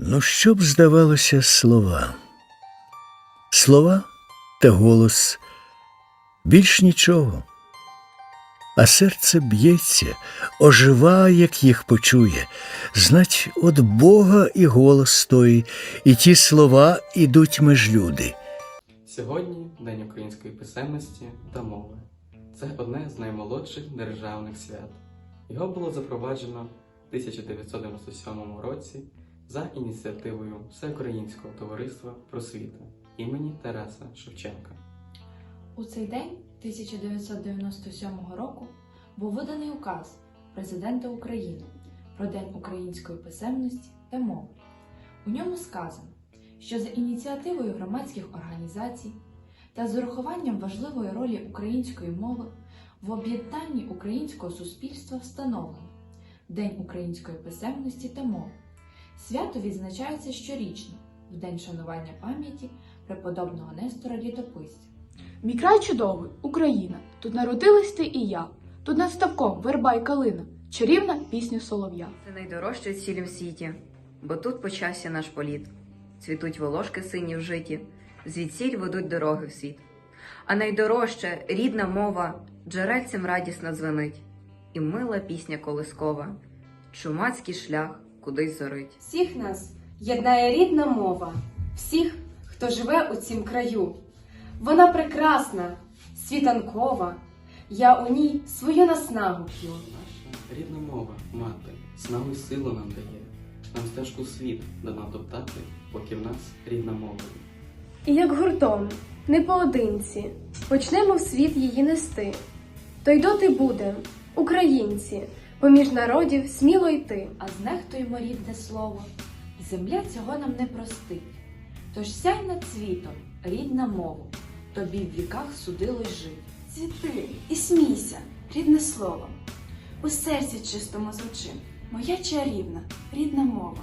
Ну, що б здавалося слова? Слова та голос більш нічого. А серце б'ється, ожива, як їх почує. Знать, от Бога і голос той, і ті слова ідуть меж люди. Сьогодні День української писемності та мови. Це одне з наймолодших державних свят. Його було запроваджено в 1997 році за ініціативою Всеукраїнського товариства просвіти імені Тараса Шевченка. У цей день 1997 року був виданий указ Президента України про День української писемності та мови. У ньому сказано, що за ініціативою громадських організацій та з урахуванням важливої ролі української мови в об'єднанні українського суспільства встановлено День української писемності та мови. Свято відзначається щорічно в день шанування пам'яті преподобного Нестора Літописця. Мій край чудовий, Україна. Тут народилась ти і я. Тут над ставком верба й калина, чарівна пісня солов'я. Це найдорожче в цілім світі, бо тут почався наш політ. Цвітуть волошки сині в житі, звідсіль ведуть дороги в світ. А найдорожча рідна мова джерельцем радісно дзвенить, і мила пісня колискова, чумацький шлях кудись зорить. Всіх нас єднає рідна мова, всіх, хто живе у цім краю. Вона прекрасна, світанкова, я у ній свою наснагу п'ю. Наша рідна мова, мати, снагу й силу нам дає. Нам стежку світ дано топтати, поки в нас рідна мова. І як гуртом, не поодинці, почнемо в світ її нести. То й доти будем, українці, поміж народів сміло йти. а знехтуємо рідне слово, земля цього нам не простить. Тож сяй над світом, рідна мова, тобі в віках судилось жить. Цвіти і смійся, рідне слово. У серці чистому звучи, моя чарівна, рідна мова.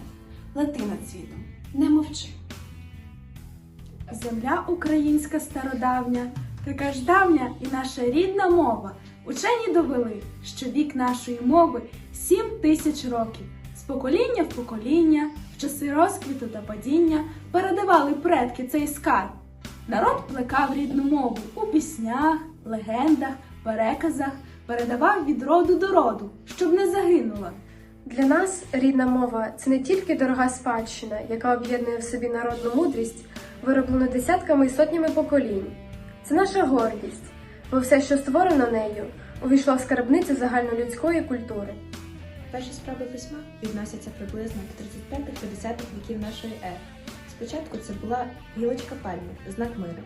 Лети над світом, не мовчи. Земля українська стародавня, така ж давня і наша рідна мова. Учені довели, що вік нашої мови сім тисяч років. З покоління в покоління, в часи розквіту та падіння передавали предки цей скарб. Народ плекав рідну мову у піснях, легендах, переказах, передавав від роду до роду, щоб не загинула. Для нас рідна мова це не тільки дорога спадщина, яка об'єднує в собі народну мудрість, вироблену десятками і сотнями поколінь. Це наша гордість, бо все, що створено нею, увійшло в скарбницю загальнолюдської культури. Перші справи письма відносяться приблизно до 35-50-х віків нашої ери. Спочатку це була гілочка пальми, знак миру,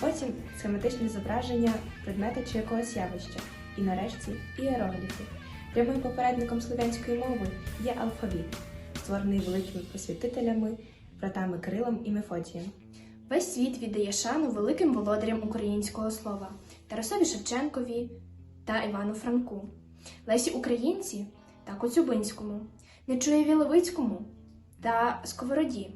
потім схематичне зображення предмета чи якогось явища, і нарешті іерогліфи. Прямим попередником слов'янської мови є алфавіт, створений великими просвітителями, братами Кирилом і Мефодієм. Весь світ віддає шану великим володарям українського слова Тарасові Шевченкові та Івану Франку, Лесі Українці та Коцюбинському, Нечуєві Левицькому та Сковороді,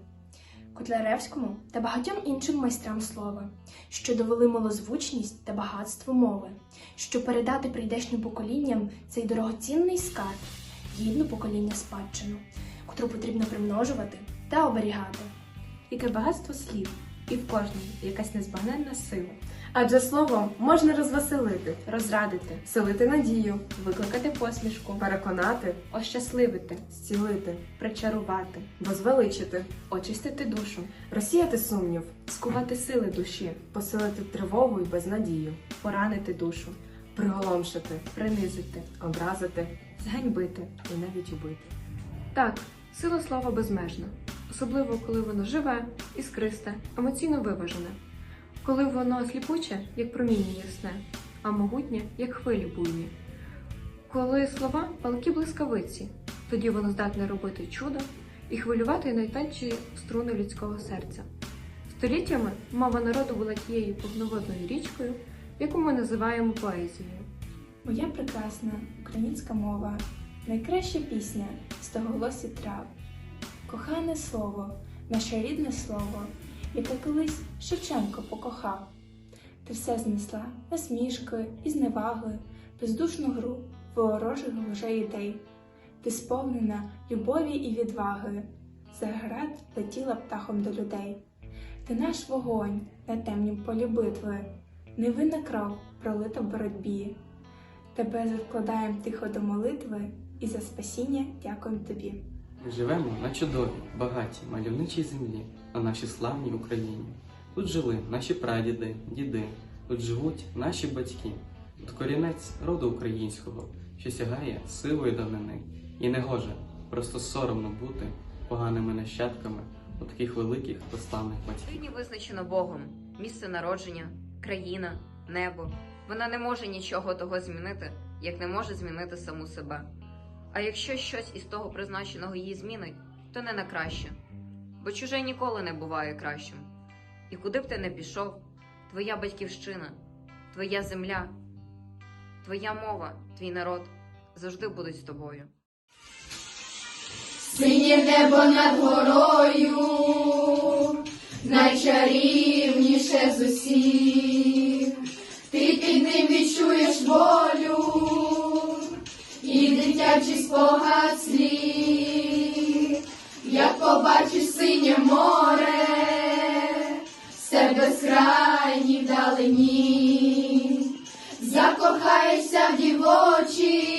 Котляревському та багатьом іншим майстрам слова, що довели малозвучність та багатство мови, щоб передати прийдешнім поколінням цей дорогоцінний скарб, гідну покоління спадщину, котру потрібно примножувати та оберігати. Яке багатство слів, і в кожній якась незбагненна сила. Адже словом можна розвеселити, розрадити, селити надію, викликати посмішку, переконати, ощасливити, зцілити, причарувати, возвеличити, очистити душу, розсіяти сумнів, скувати сили душі, посилити тривогу і безнадію, поранити душу, приголомшити, принизити, образити, зганьбити. І навіть убити. Так, сила слова безмежна, особливо коли воно живе, іскристе, емоційно виважене, коли воно сліпуче, як проміння ясне, а могутнє, як хвилі буйні. Коли слова палки блискавиці, тоді воно здатне робити чудо і хвилювати найтонші струни людського серця. Століттями мова народу була тією повноводною річкою, яку ми називаємо поезією. Моя прекрасна українська мова, найкраща пісня стоголосі трав. Кохане слово, наше рідне слово, яке колись Шевченко покохав. Ти все знесла насмішки і зневаги, бездушну гру ворожих лжей ідей. Ти сповнена любові і відваги, Заград летіла птахом до людей. Ти наш вогонь на темнім полі битви, невинна кров пролита в боротьбі. Тебе закладаєм тихо до молитви і за спасіння дякуємо тобі. Ми живемо на чудовій, багатій, мальовничій землі, на нашій славній Україні. Тут жили наші прадіди, діди, тут живуть наші батьки. Тут корінець роду українського, що сягає сивої давнини. І не гоже, просто соромно бути поганими нащадками у таких великих та славних батьків. Нині визначено Богом місце народження, країна, небо. Вона не може нічого того змінити, як не може змінити саму себе. А якщо щось із того призначеного її змінить, то не на краще, бо чуже ніколи не буває кращим. І куди б ти не пішов, твоя батьківщина, твоя земля, твоя мова, твій народ завжди будуть з тобою. Синє небо над горою, найчарівніше з усіх, ти під ним відчуєш волю спогад слів, як побачиш синє море, все безкрайні вдалині, закохаєшся в дівочість